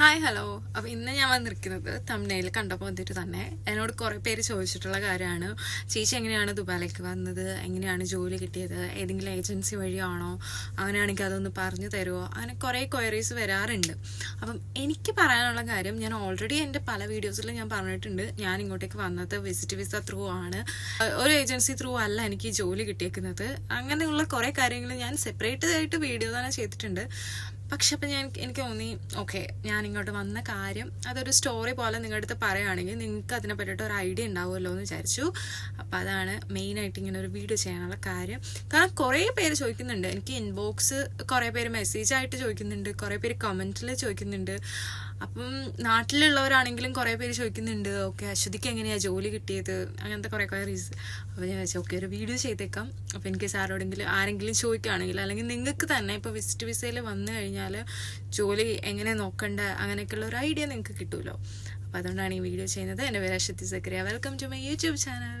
Hi hello അപ്പോൾ ഇന്ന് ഞാൻ വന്നിരിക്കുന്നത് തമിഴ്നയിൽ കണ്ടപ്പോൾ വന്നിട്ട് തന്നെ. എന്നോട് കുറേ പേര് ചോദിച്ചിട്ടുള്ള കാര്യമാണ്. ചേച്ചി എങ്ങനെയാണ് ദുബായിലേക്ക് വന്നത്? എങ്ങനെയാണ് ജോലി കിട്ടിയത്? ഏതെങ്കിലും ഏജൻസി വഴിയാണോ? അങ്ങനെയാണെങ്കിൽ അതൊന്ന് പറഞ്ഞു തരുമോ അങ്ങനെ കുറേ ക്വയറീസ് വരാറുണ്ട്. അപ്പം എനിക്ക് പറയാനുള്ള കാര്യം ഞാൻ ഓൾറെഡി എന്റെ പല വീഡിയോസിലും ഞാൻ പറഞ്ഞിട്ടുണ്ട്. ഞാൻ ഇങ്ങോട്ടേക്ക് വന്നത് വിസിറ്റ് വിസ ത്രൂ ആണ്. ഒരു ഏജൻസി ത്രൂ അല്ല എനിക്ക് ജോലി കിട്ടിയേക്കുന്നത്. അങ്ങനെയുള്ള കുറേ കാര്യങ്ങൾ ഞാൻ സെപ്പറേറ്റ് ആയിട്ട് വീഡിയോ തന്നെ ചെയ്തിട്ടുണ്ട്. പക്ഷെ അപ്പം ഞാൻ എനിക്ക് തോന്നി ഓക്കെ ഞാൻ ഇങ്ങോട്ട് വന്ന കാര്യം അതൊരു സ്റ്റോറി പോലെ നിങ്ങളുടെ അടുത്ത് പറയുകയാണെങ്കിൽ നിങ്ങൾക്ക് അതിനെ പറ്റിയിട്ട് ഒരു ഐഡിയ ഉണ്ടാവുമല്ലോ എന്ന് വിചാരിച്ചു. അപ്പം അതാണ് മെയിനായിട്ട് ഇങ്ങനെ ഒരു വീഡിയോ ചെയ്യാനുള്ള കാര്യം. കാരണം കുറേ പേര് ചോദിക്കുന്നുണ്ട്. എനിക്ക് ഇൻബോക്സ് കുറേ പേര് മെസ്സേജായിട്ട് ചോദിക്കുന്നുണ്ട്. കുറേ പേര് കമന്റിൽ ചോദിക്കുന്നുണ്ട്. അപ്പം നാട്ടിലുള്ളവരാണെങ്കിലും കുറേ പേര് ചോദിക്കുന്നുണ്ട് ഓക്കെ അശ്വതിക്ക് എങ്ങനെയാ ജോലി കിട്ടിയത്? അങ്ങനത്തെ കുറേ റീസൺ അപ്പോൾ ഞാൻ വെച്ചാൽ ഓക്കെ ഒരു വീഡിയോ ചെയ്തേക്കാം. അപ്പോൾ എനിക്ക് സാറോടെങ്കിലും ആരെങ്കിലും ചോദിക്കുകയാണെങ്കിൽ അല്ലെങ്കിൽ നിങ്ങൾക്ക് തന്നെ ഇപ്പോൾ വിസിറ്റ് വിസയിൽ വന്നു കഴിഞ്ഞാൽ ജോലി എങ്ങനെ നോക്കണ്ട അങ്ങനെയൊക്കെയുള്ള ഒരു ഐഡിയ നിങ്ങൾക്ക് കിട്ടുമല്ലോ അപ്പോൾ അതുകൊണ്ടാണ് ഈ വീഡിയോ ചെയ്യുന്നത്. എന്റെ പേര് Aswathi Sakriya. Welcome to my YouTube channel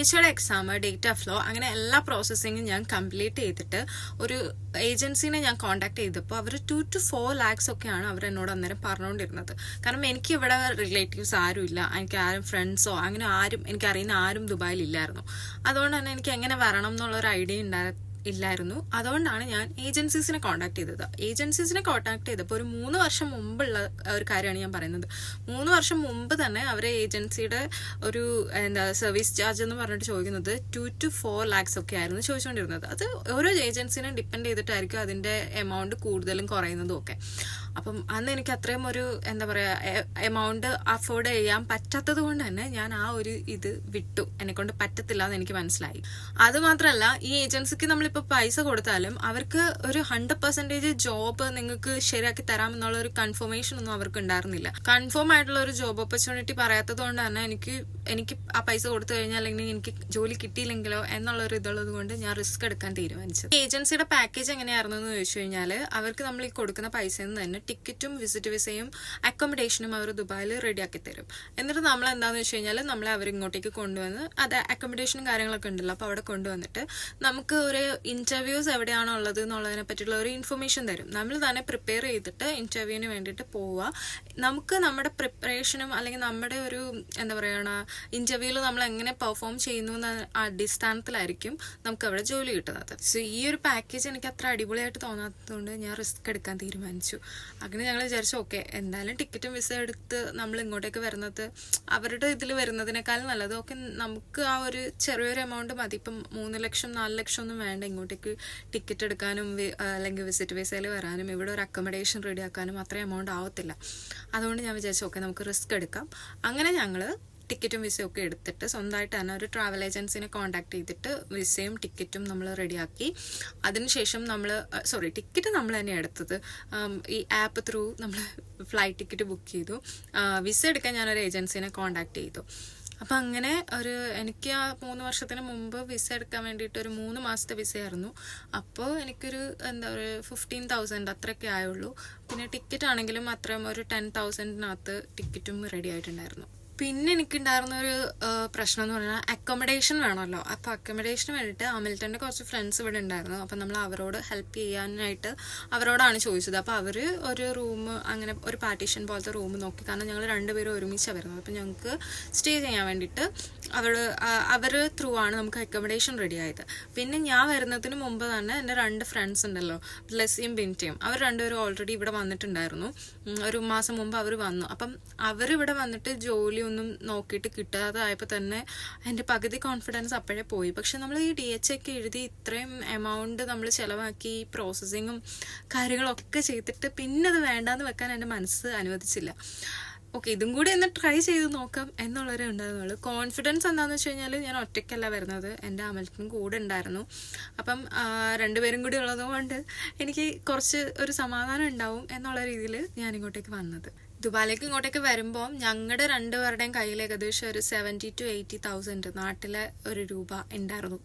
D H ഒയുടെ എക്സാം ഡേറ്റ ഫ്ലോ അങ്ങനെ എല്ലാ പ്രോസസ്സിങ്ങും ഞാൻ കംപ്ലീറ്റ് ചെയ്തിട്ട് ഒരു ഏജൻസിനെ ഞാൻ കോൺടാക്ട് ചെയ്തപ്പോൾ അവർ ടു ടു ഫോർ ലാക്സ് ഒക്കെയാണ് അവർ എന്നോട് അന്നേരം പറഞ്ഞുകൊണ്ടിരുന്നത്. കാരണം എനിക്ക് ഇവിടെ റിലേറ്റീവ്സ് ആരും ഇല്ല എനിക്ക് ആരും ഫ്രണ്ട്സോ അങ്ങനെ ആരും എനിക്കറിയുന്ന ആരും ദുബായിൽ ഇല്ലായിരുന്നു. അതുകൊണ്ട് തന്നെ എനിക്ക് എങ്ങനെ വരണം എന്നുള്ളൊരു ഐഡിയ ഉണ്ടായി ഇല്ലായിരുന്നു. അതുകൊണ്ടാണ് ഞാൻ ഏജൻസീസിനെ കോൺടാക്ട് ചെയ്തത്. ഏജൻസീസിനെ കോൺടാക്ട് ചെയ്തപ്പോൾ ഒരു മൂന്ന് വർഷം മുമ്പുള്ള ഒരു കാര്യമാണ് ഞാൻ പറയുന്നത്. മൂന്ന് വർഷം മുമ്പ് തന്നെ അവരെ ഏജൻസിയുടെ ഒരു എന്താ സർവീസ് ചാർജ് എന്ന് പറഞ്ഞിട്ട് ചോദിക്കുന്നത് ടു ടു ഫോർ ലാക്സ് ഒക്കെ ആയിരുന്നു ചോദിച്ചുകൊണ്ടിരുന്നത്. അത് ഓരോ ഏജൻസിനെ ഡിപ്പെൻഡ് ചെയ്തിട്ടായിരിക്കും അതിന്റെ എമൗണ്ട് കൂടുതലും കുറയുന്നതും ഒക്കെ. അപ്പം അന്ന് എനിക്ക് അത്രയും ഒരു എന്താ പറയുക എമൗണ്ട് അഫോർഡ് ചെയ്യാൻ പറ്റാത്തത് കൊണ്ട് തന്നെ ഞാൻ ആ ഒരു ഇത് വിട്ടു. എന്നെ കൊണ്ട് പറ്റത്തില്ല എന്ന് എനിക്ക് മനസ്സിലായി. അത് മാത്രമല്ല ഈ ഏജൻസിക്ക് നമ്മളിപ്പോൾ പൈസ കൊടുത്താലും അവർക്ക് ഒരു ഹൺഡ്രഡ് പെർസെന്റേജ് ജോബ് നിങ്ങൾക്ക് ശരിയാക്കി തരാമെന്നുള്ള ഒരു കൺഫർമേഷൻ ഒന്നും അവർക്ക് ഉണ്ടായിരുന്നില്ല. കൺഫേം ആയിട്ടുള്ള ഒരു ജോബ് ഓപ്പർച്യൂണിറ്റി പറയാത്തത് കൊണ്ട് തന്നെ എനിക്ക് എനിക്ക് ആ പൈസ കൊടുത്തു കഴിഞ്ഞാൽ അല്ലെങ്കിൽ എനിക്ക് ജോലി കിട്ടിയില്ലെങ്കിലോ എന്നുള്ള ഒരു ഇതുള്ളത് കൊണ്ട് ഞാൻ റിസ്ക് എടുക്കാൻ തീരുമാനിച്ചു ഏജൻസിയുടെ പാക്കേജ് എങ്ങനെയായിരുന്നു എന്ന് ചോദിച്ചു കഴിഞ്ഞാൽ അവർക്ക് നമ്മൾ ഈ കൊടുക്കുന്ന നിന്ന് തന്നെ ടിക്കറ്റും വിസിറ്റ് വിസയും അക്കോമഡേഷനും അവർ ദുബായിൽ റെഡിയാക്കി തരും എന്നിട്ട് നമ്മൾ എന്താണെന്ന് വെച്ച് കഴിഞ്ഞാൽ നമ്മളെ അവർ ഇങ്ങോട്ടേക്ക് കൊണ്ടുവന്ന് അത് അക്കോമഡേഷനും കാര്യങ്ങളൊക്കെ ഉണ്ടല്ലോ അപ്പോൾ അവിടെ കൊണ്ടുവന്നിട്ട് നമുക്ക് ഒരു ഇന്റർവ്യൂസ് എവിടെയാണോ ഉള്ളത് എന്നുള്ളതിനെ പറ്റിയുള്ള ഒരു ഇൻഫർമേഷൻ തരും. നമ്മൾ തന്നെ പ്രിപ്പയർ ചെയ്തിട്ട് ഇന്റർവ്യൂവിന് വേണ്ടിയിട്ട് പോവുക. നമുക്ക് നമ്മുടെ പ്രിപ്പറേഷനും അല്ലെങ്കിൽ നമ്മുടെ ഒരു എന്താ പറയുക ഇന്റർവ്യൂവിൽ നമ്മൾ എങ്ങനെ പെർഫോം ചെയ്യുന്നു എന്ന അടിസ്ഥാനത്തിലായിരിക്കും നമുക്ക് അവിടെ ജോലി കിട്ടുന്നത്. സോ ഈ ഒരു പാക്കേജ് എനിക്ക് അത്ര അടിപൊളിയായിട്ട് തോന്നാത്തതുകൊണ്ട് ഞാൻ റിസ്ക് എടുക്കാൻ തീരുമാനിച്ചു. അങ്ങനെ ഞങ്ങൾ വിചാരിച്ചു ഓക്കെ എന്തായാലും ടിക്കറ്റും വിസ എടുത്ത് നമ്മൾ ഇങ്ങോട്ടേക്ക് വരുന്നത് അവരുടെ ഇതിൽ വരുന്നതിനേക്കാൾ നല്ലത്. ഓക്കെ നമുക്ക് ആ ഒരു ചെറിയൊരു എമൗണ്ട് മതി. ഇപ്പം മൂന്ന് ലക്ഷം നാല് ലക്ഷം ഒന്നും വേണ്ട. ഇങ്ങോട്ടേക്ക് ടിക്കറ്റ് എടുക്കാനും അല്ലെങ്കിൽ വിസിറ്റ് വിസയിൽ വരാനും ഇവിടെ ഒരു അക്കോമഡേഷൻ റെഡിയാക്കാനും അത്രയും എമൗണ്ട് ആവത്തില്ല. അതുകൊണ്ട് ഞാൻ വിചാരിച്ചു ഓക്കെ നമുക്ക് റിസ്ക് എടുക്കാം. അങ്ങനെ ഞങ്ങൾ ടിക്കറ്റും വിസയും ഒക്കെ എടുത്തിട്ട് സ്വന്തമായിട്ട് തന്നെ ഒരു ട്രാവൽ ഏജൻസിനെ കോൺടാക്ട് ചെയ്തിട്ട് വിസയും ടിക്കറ്റും നമ്മൾ റെഡിയാക്കി അതിനുശേഷം നമ്മൾ സോറി ടിക്കറ്റ് നമ്മൾ തന്നെ എടുത്തത്. ഈ ആപ്പ് ത്രൂ നമ്മൾ ഫ്ലൈറ്റ് ടിക്കറ്റ് ബുക്ക് ചെയ്തു. വിസ എടുക്കാൻ ഞാനൊരു ഏജൻസിനെ കോൺടാക്ട് ചെയ്തു. അപ്പം അങ്ങനെ ഒരു എനിക്ക് ആ മൂന്ന് വർഷത്തിന് മുമ്പ് വിസ എടുക്കാൻ വേണ്ടിയിട്ട് ഒരു മൂന്ന് മാസത്തെ വിസയായിരുന്നു അപ്പോൾ എനിക്കൊരു എന്താ പറയുക ഫിഫ്റ്റീൻ തൗസൻഡ് അത്രയൊക്കെ ആയുള്ളൂ. പിന്നെ ടിക്കറ്റ് ആണെങ്കിലും അത്രയും ഒരു ടെൻ തൗസൻഡിനകത്ത് ടിക്കറ്റും റെഡി ആയിട്ടുണ്ടായിരുന്നു. പിന്നെ എനിക്കുണ്ടായിരുന്ന ഒരു പ്രശ്നം എന്ന് പറഞ്ഞാൽ അക്കോമഡേഷൻ വേണമല്ലോ അപ്പോൾ അക്കോമഡേഷന് വേണ്ടിയിട്ട് അമിൽട്ടന്റെ കുറച്ച് ഫ്രണ്ട്സ് ഇവിടെ ഉണ്ടായിരുന്നു. അപ്പം നമ്മൾ അവരോട് ഹെൽപ്പ് ചെയ്യാനായിട്ട് അവരോടാണ് ചോദിച്ചത്. അപ്പോൾ അവർ ഒരു റൂം അങ്ങനെ ഒരു പാർട്ടീഷൻ പോലത്തെ റൂം നോക്കി. കാരണം ഞങ്ങൾ രണ്ടുപേരും ഒരുമിച്ചാണ് വരുന്നത്. അപ്പം ഞങ്ങൾക്ക് സ്റ്റേ ചെയ്യാൻ വേണ്ടിയിട്ട് അവർ അവർ ത്രൂ ആണ് നമുക്ക് അക്കോമഡേഷൻ റെഡി ആയത്. പിന്നെ ഞാൻ വരുന്നതിന് മുമ്പ് തന്നെ എന്റെ രണ്ട് ഫ്രണ്ട്സ് ഉണ്ടല്ലോ ബ്ലെസ്സിയും ബിന്റിയും അവർ രണ്ടുപേരും ഓൾറെഡി ഇവിടെ വന്നിട്ടുണ്ടായിരുന്നു. ഒരു മാസം മുമ്പ് അവർ വന്നു. അപ്പം അവരിവിടെ വന്നിട്ട് ജോലിയൊന്നും നോക്കിയിട്ട് കിട്ടാതായപ്പോൾ തന്നെ എന്റെ പകുതി കോൺഫിഡൻസ് അപ്പോഴേ പോയി. പക്ഷെ നമ്മൾ ഈ ഡി എച്ച് ഒക്കെ എഴുതി ഇത്രയും എമൗണ്ട് നമ്മൾ ചിലവാക്കി പ്രോസസ്സിങ്ങും കാര്യങ്ങളൊക്കെ ചെയ്തിട്ട് പിന്നെ അത് വേണ്ടാന്ന് വെക്കാൻ എന്റെ മനസ്സ് അനുവദിച്ചില്ല. ഓക്കെ ഇതും കൂടി ഒന്ന് ട്രൈ ചെയ്ത് നോക്കാം എന്നുള്ളവരെ ഉണ്ടായിരുന്നുള്ളൂ കോൺഫിഡൻസ് എന്താണെന്ന് വെച്ച് കഴിഞ്ഞാൽ ഞാൻ ഒറ്റയ്ക്കല്ല വരുന്നത്. എന്റെ അമലത്തിനും കൂടെ ഉണ്ടായിരുന്നു. അപ്പം രണ്ടുപേരും കൂടി ഉള്ളത് കൊണ്ട് എനിക്ക് കുറച്ച് ഒരു സമാധാനം ഉണ്ടാവും എന്നുള്ള രീതിയിൽ ഞാൻ ഇങ്ങോട്ടേക്ക് വന്നത്. ദുബായിലേക്ക് ഇങ്ങോട്ടേക്ക് വരുമ്പോൾ ഞങ്ങളുടെ രണ്ടുപേരുടെയും കയ്യിൽ ഏകദേശം ഒരു സെവന്റി ടു എയ്റ്റി തൗസൻഡ് നാട്ടിലെ ഒരു രൂപ ഉണ്ടായിരുന്നു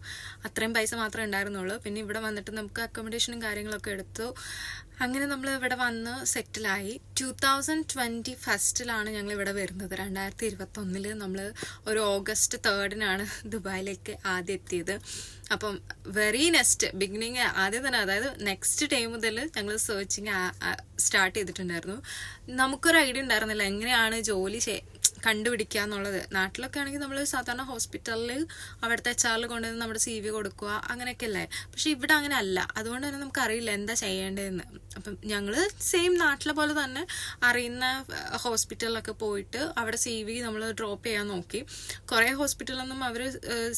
അത്രയും പൈസ മാത്രമേ ഉണ്ടായിരുന്നുള്ളൂ പിന്നെ ഇവിടെ വന്നിട്ട് നമുക്ക് അക്കോമഡേഷനും കാര്യങ്ങളൊക്കെ എടുത്തു. അങ്ങനെ നമ്മൾ ഇവിടെ വന്ന് സെറ്റിലായി. ടൂ തൗസൻഡ് ട്വന്റി ഫസ്റ്റിലാണ് ഞങ്ങൾ ഇവിടെ വരുന്നത്. രണ്ടായിരത്തി ഇരുപത്തൊന്നിൽ നമ്മൾ ഒരു ഓഗസ്റ്റ് തേർഡിനാണ് ദുബായിലേക്ക് ആദ്യം എത്തിയത്. അപ്പം വെരി നെക്സ്റ്റ് ബിഗിനിങ് ആദ്യം തന്നെ അതായത് നെക്സ്റ്റ് ഡേ മുതൽ ഞങ്ങൾ സെർച്ചിങ് സ്റ്റാർട്ട് ചെയ്തിട്ടുണ്ടായിരുന്നു. നമുക്കൊരു ഐഡിയ ഉണ്ടായിരുന്നില്ല എങ്ങനെയാണ് ജോലി കണ്ടുപിടിക്കുക എന്നുള്ളത് നാട്ടിലൊക്കെ ആണെങ്കിൽ നമ്മൾ സാധാരണ ഹോസ്പിറ്റലിൽ അവിടുത്തെ എച്ച് ആറിൽ കൊണ്ടുവന്ന് നമ്മുടെ സി വി കൊടുക്കുക അങ്ങനെയൊക്കെ അല്ലേ പക്ഷെ ഇവിടെ അങ്ങനെ അല്ല അതുകൊണ്ട് തന്നെ നമുക്ക് അറിയില്ല എന്താ ചെയ്യേണ്ടതെന്ന്. അപ്പം ഞങ്ങൾ സെയിം നാട്ടിലെ പോലെ തന്നെ അറിയുന്ന ഹോസ്പിറ്റലിലൊക്കെ പോയിട്ട് അവിടെ സി വി നമ്മൾ ഡ്രോപ്പ് ചെയ്യാൻ നോക്കി. കുറേ ഹോസ്പിറ്റലൊന്നും അവർ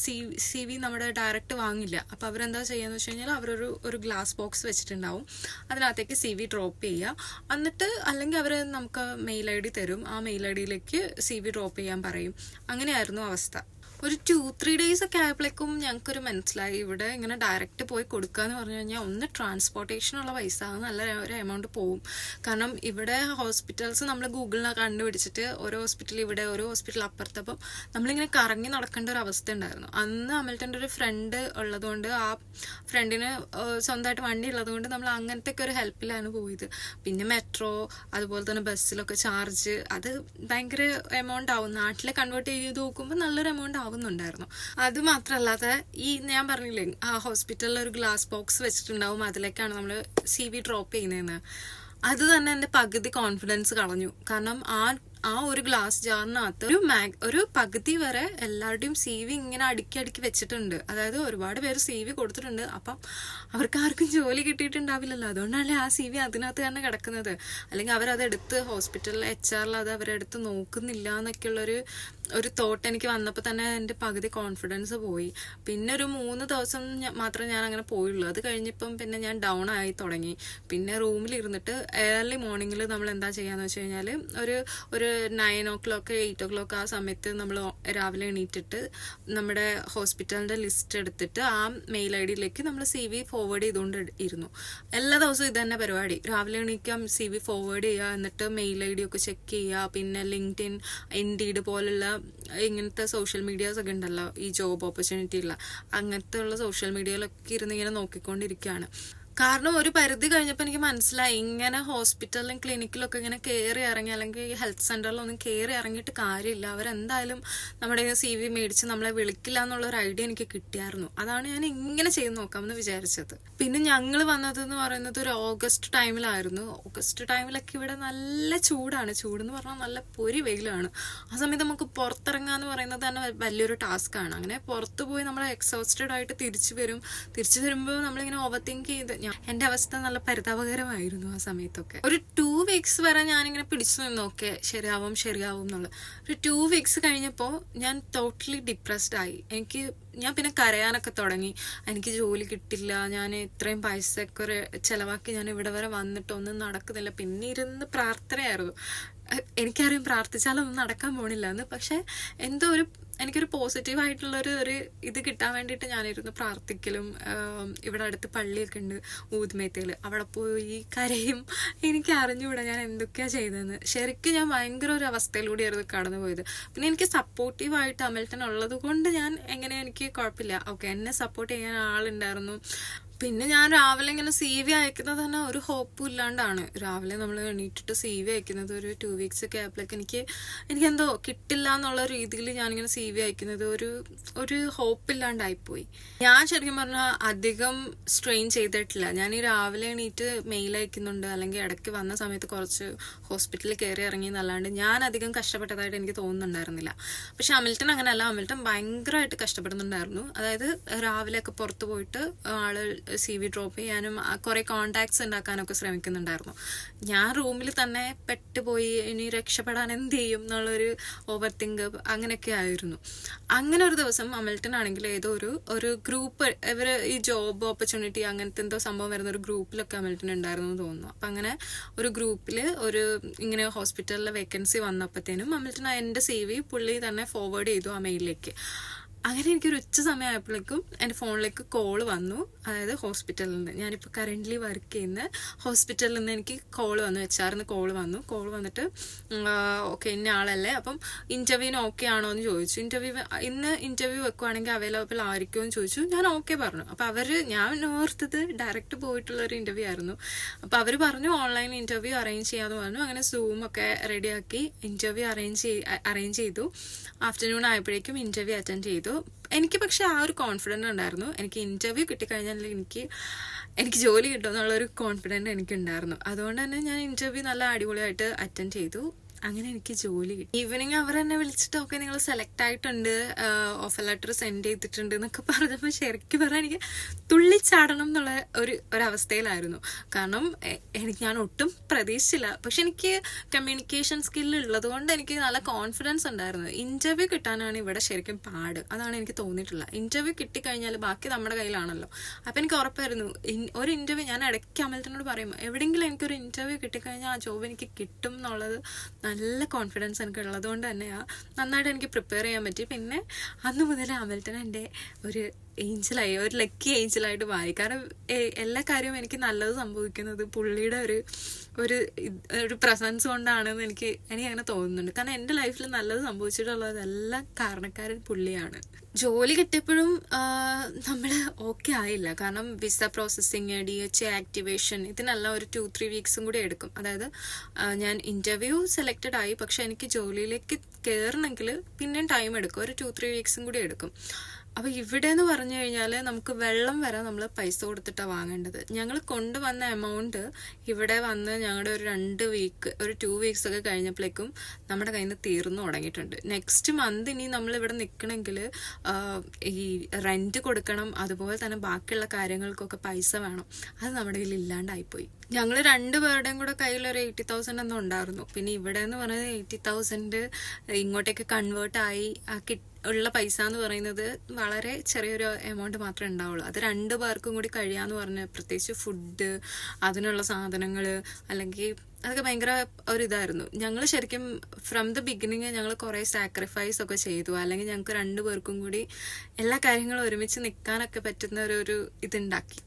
സി സി വി നമ്മുടെ ഡയറക്റ്റ് വാങ്ങില്ല. അപ്പോൾ അവരെന്താ ചെയ്യാന്ന് വെച്ച് കഴിഞ്ഞാൽ അവരൊരു ഒരു ഗ്ലാസ് ബോക്സ് വെച്ചിട്ടുണ്ടാവും. അതിനകത്തേക്ക് സി വി ഡ്രോപ്പ് ചെയ്യുക. എന്നിട്ട് അല്ലെങ്കിൽ അവർ നമുക്ക് മെയിൽ ഐ ഡി തരും. ആ മെയിൽ ഐ ഡിയിലേക്ക് സി വി ഡ്രോപ്പ് ചെയ്യാൻ പറയും. അങ്ങനെയായിരുന്നു അവസ്ഥ. ഒരു ടു ത്രീ ഡേയ്സ് ഒക്കെ ആയപ്പോഴേക്കും ഞങ്ങൾക്കൊരു മനസ്സിലായി. ഇവിടെ ഇങ്ങനെ ഡയറക്റ്റ് പോയി കൊടുക്കുക എന്ന് പറഞ്ഞു കഴിഞ്ഞാൽ ഒന്ന് ട്രാൻസ്പോർട്ടേഷനുള്ള പൈസ നല്ല ഒരു എമൗണ്ട് പോവും. കാരണം ഇവിടെ ഹോസ്പിറ്റൽസ് നമ്മൾ ഗൂഗിളിൽ കണ്ടുപിടിച്ചിട്ട് ഓരോ ഹോസ്പിറ്റൽ ഇവിടെ ഓരോ ഹോസ്പിറ്റൽ അപ്പുറത്ത് അപ്പം നമ്മളിങ്ങനെ കറങ്ങി നടക്കേണ്ട ഒരു അവസ്ഥ ഉണ്ടായിരുന്നു. അന്ന് അമൽട്ടന്റെ ഒരു ഫ്രണ്ട് ഉള്ളതുകൊണ്ട് ആ ഫ്രണ്ടിന് സ്വന്തമായിട്ട് വണ്ടി ഉള്ളതുകൊണ്ട് നമ്മൾ അങ്ങനത്തെ ഒക്കെ ഒരു ഹെൽപ്പിലാണ് പോയത്. പിന്നെ മെട്രോ അതുപോലെ തന്നെ ബസ്സിലൊക്കെ ചാർജ് അത് ഭയങ്കര എമൗണ്ട് ആവും. നാട്ടിലെ കൺവേർട്ട് ചെയ്ത് നോക്കുമ്പോൾ നല്ലൊരു എമൗണ്ട് ആവുന്നുണ്ടായിരുന്നു. അത് മാത്രമല്ലാതെ ഈ ഞാൻ പറഞ്ഞില്ലേ ആ ഹോസ്പിറ്റലിൽ ഒരു ഗ്ലാസ് ബോക്സ് വെച്ചിട്ടുണ്ടാവും അതിലേക്കാണ് നമ്മൾ സി വി ഡ്രോപ്പ് ചെയ്യുന്നതെന്ന്. അത് തന്നെ എന്റെ പകുതി കോൺഫിഡൻസ് കളഞ്ഞു. കാരണം ആ ആ ഒരു ഗ്ലാസ് ജാറിനകത്ത് ഒരു മാഗ് ഒരു പകുതി വരെ എല്ലാവരുടെയും സി വി ഇങ്ങനെ അടുക്കി അടുക്കി വെച്ചിട്ടുണ്ട്. അതായത് ഒരുപാട് പേര് സി വി കൊടുത്തിട്ടുണ്ട്. അപ്പം അവർക്ക് ആർക്കും ജോലി കിട്ടിയിട്ടുണ്ടാവില്ലല്ലോ. അതുകൊണ്ടല്ലേ ആ സി വി അതിനകത്ത് തന്നെ കിടക്കുന്നത്. അല്ലെങ്കിൽ അവരത് എടുത്ത് ഹോസ്പിറ്റലിൽ എച്ച് ആറിൽ അത് അവരെടുത്ത് നോക്കുന്നില്ല എന്നൊക്കെയുള്ളൊരു ഒരു തോട്ട് എനിക്ക് വന്നപ്പോൾ തന്നെ എന്റെ പകുതി കോൺഫിഡൻസ് പോയി. പിന്നെ ഒരു മൂന്ന് ദിവസം മാത്രമേ ഞാൻ അങ്ങനെ പോയുള്ളൂ. അത് കഴിഞ്ഞപ്പം പിന്നെ ഞാൻ ഡൗൺ ആയി തുടങ്ങി. പിന്നെ റൂമിലിരുന്നിട്ട് ഏർലി മോർണിംഗിൽ നമ്മൾ എന്താ ചെയ്യാന്ന് വെച്ച് കഴിഞ്ഞാൽ ഒരു ഒരു nine o'clock eight o'clock ആ സമയത്ത് നമ്മൾ രാവിലെ എണീറ്റിട്ട് നമ്മുടെ ഹോസ്പിറ്റലിന്റെ ലിസ്റ്റ് എടുത്തിട്ട് ആ മെയിൽ ഐ ഡിയിലേക്ക് നമ്മൾ സി വി ഫോർവേഡ് ചെയ്തുകൊണ്ട് ഇരുന്നു. എല്ലാ ദിവസവും ഇത് തന്നെ പരിപാടി. രാവിലെ എണീക്കാം സി വി ഫോർവേഡ് ചെയ്യുക എന്നിട്ട് മെയിൽ ഐ ഡി ഒക്കെ ചെക്ക് ചെയ്യുക പിന്നെ ലിങ്ക്ഡിൻ ഇൻ ഇൻഡീഡ് പോലുള്ള ഇങ്ങനത്തെ സോഷ്യൽ മീഡിയാസ് ഒക്കെ ഉണ്ടല്ലോ ഈ ജോബ് ഓപ്പർച്യൂണിറ്റി ഉള്ള അങ്ങനത്തെ ഉള്ള സോഷ്യൽ മീഡിയയിലൊക്കെ ഇരുന്ന് ഇങ്ങനെ നോക്കിക്കൊണ്ടിരിക്കുകയാണ്. കാരണം ഒരു പരിധി കഴിഞ്ഞപ്പോൾ എനിക്ക് മനസ്സിലായി. ഇങ്ങനെ ഹോസ്പിറ്റലിലും ക്ലിനിക്കിലൊക്കെ ഇങ്ങനെ കയറി ഇറങ്ങി അല്ലെങ്കിൽ ഹെൽത്ത് സെന്ററിലൊന്നും കയറി ഇറങ്ങിയിട്ട് കാര്യമില്ല. അവരെന്തായാലും നമ്മുടെ സി വി മേടിച്ച് നമ്മളെ വിളിക്കില്ല എന്നുള്ള ഒരു ഐഡിയ എനിക്ക് കിട്ടിയായിരുന്നു. അതാണ് ഞാൻ ഇങ്ങനെ ചെയ്ത് നോക്കാമെന്ന് വിചാരിച്ചത്. പിന്നെ ഞങ്ങൾ വന്നത് എന്ന് പറയുന്നത് ഒരു ഓഗസ്റ്റ് ടൈമിലായിരുന്നു. ഓഗസ്റ്റ് ടൈമിലൊക്കെ ഇവിടെ നല്ല ചൂടാണ്. ചൂടെന്ന് പറഞ്ഞാൽ നല്ല പൊരി വെയിലാണ്. ആ സമയത്ത് നമുക്ക് പുറത്തിറങ്ങുക എന്ന് പറയുന്നത് തന്നെ വലിയൊരു ടാസ്ക് ആണ്. അങ്ങനെ പുറത്ത് പോയി നമ്മൾ എക്സോസ്റ്റഡ് ആയിട്ട് തിരിച്ചു വരും. തിരിച്ചു വരുമ്പോൾ നമ്മളിങ്ങനെ ഓവർ തിങ്ക് ചെയ്ത് ഞാൻ എന്റെ അവസ്ഥ നല്ല പരിതാപകരമായിരുന്നു ആ സമയത്തൊക്കെ. ഒരു ടു വീക്സ് വരെ ഞാനിങ്ങനെ പിടിച്ചു നിന്നു. ഓക്കെ ശരിയാവും ശരിയാവും എന്നുള്ളത്. ഒരു ടു വീക്സ് കഴിഞ്ഞപ്പോൾ ഞാൻ ടോട്ടലി ഡിപ്രസ്ഡ് ആയി. എനിക്ക് ഞാൻ പിന്നെ കരയാനൊക്കെ തുടങ്ങി. എനിക്ക് ജോലി കിട്ടില്ല. ഞാൻ ഇത്രയും പൈസയൊക്കെ ഒരു ചിലവാക്കി ഞാൻ ഇവിടെ വരെ വന്നിട്ടൊന്നും നടക്കുന്നില്ല. പിന്നെ ഇരുന്ന് പ്രാർത്ഥനയായിരുന്നു. എനിക്കറിയാം പ്രാർത്ഥിച്ചാലൊന്നും നടക്കാൻ പോണില്ല എന്ന്. പക്ഷെ എന്തോ ഒരു എനിക്കൊരു പോസിറ്റീവ് ആയിട്ടുള്ള ഒരു ഇത് കിട്ടാൻ വേണ്ടിയിട്ട് ഞാനിരുന്ന് പ്രാർത്ഥിക്കലും ഇവിടെ അടുത്ത് പള്ളിയൊക്കെ ഉണ്ട് ഊതുമേത്തയിൽ അവിടെ പോയി കരയും. എനിക്ക് അറിഞ്ഞുകൂടാ ഞാൻ എന്തൊക്കെയാണ് ചെയ്തതെന്ന്. ശരിക്കും ഞാൻ ഭയങ്കര ഒരു അവസ്ഥയിലൂടെയായിരുന്നു കടന്നു പോയത്. പിന്നെ എനിക്ക് സപ്പോർട്ടീവായിട്ട് അമൽട്ടൻ ഉള്ളത് കൊണ്ട് ഞാൻ എങ്ങനെ എനിക്ക് കുഴപ്പമില്ല. ഓക്കെ എന്നെ സപ്പോർട്ട് ചെയ്യാൻ ആളുണ്ടായിരുന്നു. പിന്നെ ഞാൻ രാവിലെ ഇങ്ങനെ സി വി അയക്കുന്നത് തന്നെ ഒരു ഹോപ്പും ഇല്ലാണ്ടാണ്. രാവിലെ നമ്മൾ എണീറ്റിട്ട് സി വി അയക്കുന്നത് ഒരു ടു വീക്സ് ഒക്കെ ആയപ്പോഴേക്ക് എനിക്ക് എനിക്കെന്തോ കിട്ടില്ല എന്നുള്ള രീതിയിൽ ഞാനിങ്ങനെ സി വി അയക്കുന്നത് ഒരു ഒരു ഹോപ്പില്ലാണ്ടായിപ്പോയി ഞാൻ ശരിക്കും പറഞ്ഞാൽ അധികം സ്ട്രെയിൻ ചെയ്തിട്ടില്ല. ഞാൻ ഈ രാവിലെ എണീറ്റ് മെയിൽ അയക്കുന്നുണ്ട് അല്ലെങ്കിൽ ഇടയ്ക്ക് വന്ന സമയത്ത് കുറച്ച് ഹോസ്പിറ്റലിൽ കയറി ഇറങ്ങി എന്നല്ലാണ്ട് ഞാൻ അധികം കഷ്ടപ്പെട്ടതായിട്ട് എനിക്ക് തോന്നുന്നുണ്ടായിരുന്നില്ല. പക്ഷെ അമിൽട്ടൺ അങ്ങനെയല്ല. അമിൽട്ടൺ ഭയങ്കരമായിട്ട് കഷ്ടപ്പെടുന്നുണ്ടായിരുന്നു. അതായത് രാവിലെയൊക്കെ പുറത്ത് പോയിട്ട് ആൾ സി വി ഡ്രോപ്പ് ചെയ്യാനും കുറേ കോണ്ടാക്ട്സ് ഉണ്ടാക്കാനൊക്കെ ശ്രമിക്കുന്നുണ്ടായിരുന്നു. ഞാൻ റൂമിൽ തന്നെ പെട്ടുപോയി ഇനി രക്ഷപ്പെടാൻ എന്ത് ചെയ്യും എന്നുള്ളൊരു ഓവർ തിങ്ക് അങ്ങനെയൊക്കെ ആയിരുന്നു. അങ്ങനെ ഒരു ദിവസം അമൽട്ടൻ ആണെങ്കിൽ ഏതോ ഒരു ഒരു ഗ്രൂപ്പ് ഇവർ ഈ ജോബ് ഓപ്പർച്യൂണിറ്റി അങ്ങനത്തെ എന്തോ സംഭവം വരുന്ന ഒരു ഗ്രൂപ്പിലൊക്കെ അമൽട്ടൻ ഉണ്ടായിരുന്നു എന്ന് തോന്നുന്നു. അപ്പം അങ്ങനെ ഒരു ഗ്രൂപ്പിൽ ഒരു ഇങ്ങനെ ഹോസ്പിറ്റലിലെ വേക്കൻസി വന്നപ്പോഴത്തേനും അമിൽട്ടൺ എന്റെ സി വി പുള്ളി തന്നെ ഫോർവേഡ് ചെയ്തു ആ മെയിലിലേക്ക് അങ്ങനെ എനിക്കൊരു ഉച്ച സമയമായപ്പോഴേക്കും എന്റെ ഫോണിലേക്ക് കോൾ വന്നു. അതായത് ഹോസ്പിറ്റലിൽ നിന്ന്. ഞാനിപ്പോൾ കറന്റ്ലി വർക്ക് ചെയ്യുന്ന ഹോസ്പിറ്റലിൽ നിന്ന് എനിക്ക് കോൾ വന്നു. ആറിന് കോൾ വന്നു. കോൾ വന്നിട്ട് ഓക്കെ ഇന്ന ആളല്ലേ? അപ്പം ഇന്റർവ്യൂവിന് ഓക്കെ ആണോ എന്ന് ചോദിച്ചു. ഇന്റർവ്യൂ ഇന്ന് ഇന്റർവ്യൂ വെക്കുവാണെങ്കിൽ അവൈലബിൾ ആയിരിക്കുമോ എന്ന് ചോദിച്ചു. ഞാൻ ഓക്കെ പറഞ്ഞു. അപ്പോൾ അവർ ഞാൻ ഓർത്തത് ഡയറക്റ്റ് പോയിട്ടുള്ളൊരു ഇന്റർവ്യൂ ആയിരുന്നു. അപ്പോൾ അവർ പറഞ്ഞു ഓൺലൈൻ ഇന്റർവ്യൂ അറേഞ്ച് ചെയ്യാമെന്ന് പറഞ്ഞു. അങ്ങനെ സൂമൊക്കെ റെഡിയാക്കി ഇന്റർവ്യൂ അറേഞ്ച് അറേഞ്ച് ചെയ്തു. ആഫ്റ്റർനൂൺ ആയപ്പോഴേക്കും ഇന്റർവ്യൂ അറ്റൻഡ് ചെയ്തു. എനിക്ക് പക്ഷെ ആ ഒരു കോൺഫിഡന്റ് ഉണ്ടായിരുന്നു. എനിക്ക് ഇന്റർവ്യൂ കിട്ടിക്കഴിഞ്ഞാൽ എനിക്ക് എനിക്ക് ജോലി കിട്ടും എന്നുള്ളൊരു കോൺഫിഡന്റ് എനിക്കുണ്ടായിരുന്നു. അതുകൊണ്ട് തന്നെ ഞാൻ ഇന്റർവ്യൂ നല്ല അടിപൊളിയായിട്ട് അറ്റൻഡ് ചെയ്തു. അങ്ങനെ എനിക്ക് ജോലി കിട്ടി. ഈവനിങ് അവർ എന്നെ വിളിച്ചിട്ട് ഓക്കെ നിങ്ങൾ സെലക്ട് ആയിട്ടുണ്ട്. ഓഫർ ലെറ്റർ സെൻഡ് ചെയ്തിട്ടുണ്ട് എന്നൊക്കെ പറഞ്ഞപ്പോൾ ശരിക്കും പറഞ്ഞാൽ എനിക്ക് തുള്ളിച്ചാടണം എന്നുള്ള ഒരു ഒരവസ്ഥയിലായിരുന്നു. കാരണം എനിക്ക് ഞാൻ ഒട്ടും പ്രതീക്ഷിച്ചില്ല. പക്ഷെ എനിക്ക് കമ്മ്യൂണിക്കേഷൻ സ്കില്ല് ഉള്ളത് കൊണ്ട് എനിക്ക് നല്ല കോൺഫിഡൻസ് ഉണ്ടായിരുന്നു. ഇന്റർവ്യൂ കിട്ടാനാണ് ഇവിടെ ശരിക്കും പാട്. അതാണ് എനിക്ക് തോന്നിയിട്ടുള്ളത് ഇന്റർവ്യൂ കിട്ടിക്കഴിഞ്ഞാൽ ബാക്കി നമ്മുടെ കയ്യിലാണല്ലോ. അപ്പം എനിക്ക് ഉറപ്പായിരുന്നു ഒരു ഇന്റർവ്യൂ ഞാൻ ഇടയ്ക്ക് അമൽത്തിനോട് പറയും എവിടെയെങ്കിലും എനിക്കൊരു ഇന്റർവ്യൂ കിട്ടിക്കഴിഞ്ഞാൽ ആ ജോബ് എനിക്ക് കിട്ടും എന്നുള്ളത് നല്ല കോൺഫിഡൻസ് എനിക്ക് ഉള്ളത് കൊണ്ട് തന്നെയാണ് നന്നായിട്ട് എനിക്ക് പ്രിപ്പയർ ചെയ്യാൻ പറ്റി. പിന്നെ അന്ന് മുതൽ ഹാമിൽട്ടൺ എന്റെ ഒരു ഏഞ്ചലായി ഒരു ലക്കി ഏഞ്ചലായിട്ട് മാറി. കാരണം എല്ലാ കാര്യവും എനിക്ക് നല്ലത് സംഭവിക്കുന്നത് പുള്ളിയുടെ ഒരു ഒരു ഒരു പ്രസൻസ് കൊണ്ടാണെന്ന് എനിക്ക് എനിക്ക് അങ്ങനെ തോന്നുന്നുണ്ട്. കാരണം എന്റെ ലൈഫിൽ നല്ലത് സംഭവിച്ചിട്ടുള്ളതെല്ലാം കാരണക്കാരൻ പുള്ളിയാണ്. ജോലി കിട്ടിയപ്പോഴും നമ്മൾ ഓക്കെ ആയില്ല. കാരണം visa processing D H activation ഇതിനെല്ലാം ഒരു ടു ത്രീ വീക്സും കൂടി എടുക്കും. അതായത് ഞാൻ ഇന്റർവ്യൂ സെലക്റ്റഡ് ആയി. പക്ഷെ എനിക്ക് ജോലിയിലേക്ക് കയറണമെങ്കിൽ പിന്നെയും ടൈം എടുക്കും. ഒരു ടു ത്രീ വീക്സും കൂടി എടുക്കും. അപ്പോൾ ഇവിടെ എന്ന് പറഞ്ഞു കഴിഞ്ഞാൽ നമുക്ക് വെള്ളം വരെ നമ്മൾ പൈസ കൊടുത്തിട്ടാണ് വാങ്ങേണ്ടത്. ഞങ്ങൾ കൊണ്ടുവന്ന എമൗണ്ട് ഇവിടെ വന്ന് ഞങ്ങളുടെ ഒരു രണ്ട് വീക്ക് ഒരു ടു വീക്സ് ഒക്കെ കഴിഞ്ഞപ്പോഴേക്കും നമ്മുടെ കയ്യിൽ നിന്ന് തീർന്നു തുടങ്ങിയിട്ടുണ്ട്. നെക്സ്റ്റ് മന്ത് ഇനി നമ്മൾ ഇവിടെ നിൽക്കണമെങ്കിൽ ഈ റെന്റ് കൊടുക്കണം അതുപോലെ തന്നെ ബാക്കിയുള്ള കാര്യങ്ങൾക്കൊക്കെ പൈസ വേണം. അത് നമ്മുടെ കയ്യിൽ ഇല്ലാണ്ടായിപ്പോയി ഞങ്ങൾ രണ്ടുപേരുടെയും കൂടെ കയ്യിൽ ഒരു എയ്റ്റി തൗസൻഡ് എന്തോ ഉണ്ടായിരുന്നു. പിന്നെ ഇവിടെ എന്ന് പറയുന്നത് എയ്റ്റി തൗസൻഡ് ഇങ്ങോട്ടേക്ക് കൺവേർട്ട് ആയി ഉള്ള പൈസ എന്ന് പറയുന്നത് വളരെ ചെറിയൊരു എമൗണ്ട് മാത്രമേ ഉണ്ടാവുള്ളൂ. അത് രണ്ട് പേർക്കും കൂടി കഴിയാന്ന് പറഞ്ഞ് പ്രത്യേകിച്ച് ഫുഡ് അതിനുള്ള സാധനങ്ങൾ അല്ലെങ്കിൽ അതൊക്കെ ഭയങ്കര ഒരു ഇതായിരുന്നു. ഞങ്ങൾ ശരിക്കും ഫ്രം ദ ബിഗിനിങ് ഞങ്ങൾ കുറേ സാക്രിഫൈസ് ഒക്കെ ചെയ്തു. അല്ലെങ്കിൽ ഞങ്ങൾക്ക് രണ്ടു പേർക്കും കൂടി എല്ലാ കാര്യങ്ങളും ഒരുമിച്ച് നിൽക്കാനൊക്കെ പറ്റുന്ന ഒരു ഇതുണ്ടാക്കി.